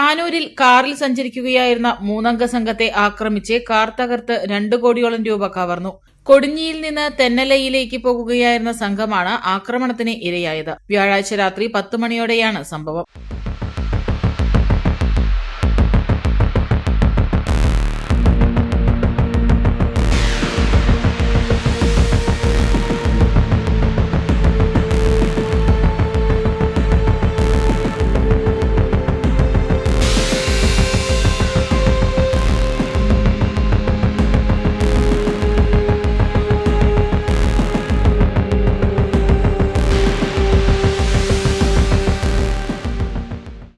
താനൂരിൽ കാറിൽ സഞ്ചരിക്കുകയായിരുന്ന മൂന്നംഗ സംഘത്തെ ആക്രമിച്ച് കാർ തകർത്ത് രണ്ടു കോടിയോളം രൂപ കവർന്നു. കൊടിഞ്ഞിയിൽ നിന്ന് തെന്നലയിലേക്ക് പോകുകയായിരുന്ന സംഘമാണ് ആക്രമണത്തിന് ഇരയായത്. വ്യാഴാഴ്ച രാത്രി പത്ത് മണിയോടെയാണ് സംഭവം.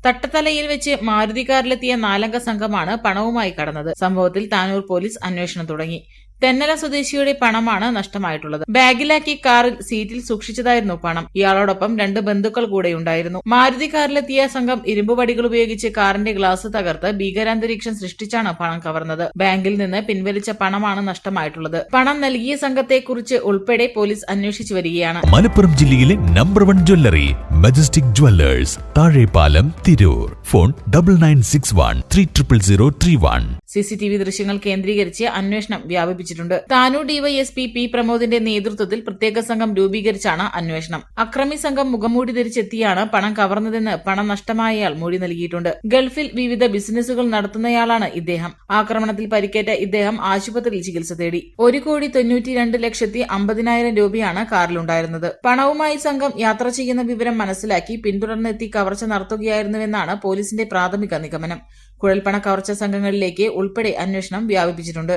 തട്ടത്തലയിൽ വെച്ച് മാരുതി കാറിലെത്തിയ നാലംഗ സംഘമാണ് പണവുമായി കടന്നത്. സംഭവത്തിൽ താനൂർ പോലീസ് അന്വേഷണം തുടങ്ങി. തെന്നല സ്വദേശിയുടെ പണമാണ് നഷ്ടമായിട്ടുള്ളത്. ബാഗിലാക്കി കാറിൽ സീറ്റിൽ സൂക്ഷിച്ചതായിരുന്നു പണം. ഇയാളോടൊപ്പം രണ്ട് ബന്ധുക്കൾ കൂടെ ഉണ്ടായിരുന്നു. മാരുതി കാറിലെത്തിയ സംഘം ഇരുമ്പ് വടികൾ ഉപയോഗിച്ച് കാറിന്റെ ഗ്ലാസ് തകർത്ത് ഭീകരാന്തരീക്ഷം സൃഷ്ടിച്ചാണ് പണം കവർന്നത്. ബാങ്കിൽ നിന്ന് പിൻവലിച്ച പണമാണ് നഷ്ടമായിട്ടുള്ളത്. പണം നൽകിയ സംഘത്തെക്കുറിച്ച് ഉൾപ്പെടെ പോലീസ് അന്വേഷിച്ചു വരികയാണ്. മലപ്പുറം ജില്ലയിലെ number one jewellery Majestic Jewellers Thazhepalam Tirur. Phone double nine six one three triple zero three one. CCTV ദൃശ്യങ്ങൾ കേന്ദ്രീകരിച്ച് അന്വേഷണം വ്യാപിപ്പിച്ചിട്ടുണ്ട് താനു ഡിവൈഎസ്പി പി പ്രമോദിന്റെ നേതൃത്വത്തിൽ പ്രത്യേക സംഘം രൂപീകരിച്ചാണ് അന്വേഷണം. അക്രമി സംഘം മുഖംമൂടി ധരിച്ചെത്തിയാണ് പണം കവർന്നതെന്ന് പണം നഷ്ടമായയാൾ മൊഴി നൽകിയിട്ടുണ്ട്. ഗൾഫിൽ വിവിധ ബിസിനസ്സുകൾ നടത്തുന്നയാളാണ് ഇദ്ദേഹം. ആക്രമണത്തിൽ പരിക്കേറ്റ ഇദ്ദേഹം ആശുപത്രിയിൽ ചികിത്സ തേടി. ഒരു കോടി തൊണ്ണൂറ്റി രണ്ട് ലക്ഷത്തി അമ്പതിനായിരം രൂപയാണ് കാറിലുണ്ടായിരുന്നത്. പണവുമായി സംഘം യാത്ര ചെയ്യുന്ന വിവരം മനസ്സിലാക്കി പിന്തുടർന്നെത്തി കവർച്ച നടത്തുകയായിരുന്നുവെന്നാണ് പോലീസിന്റെ പ്രാഥമിക നിഗമനം. കുഴൽപ്പണ കവർച്ച സംഘങ്ങളിലേക്ക് ഉൾപ്പെടെ അന്വേഷണം വ്യാപിപ്പിച്ചിട്ടുണ്ട്.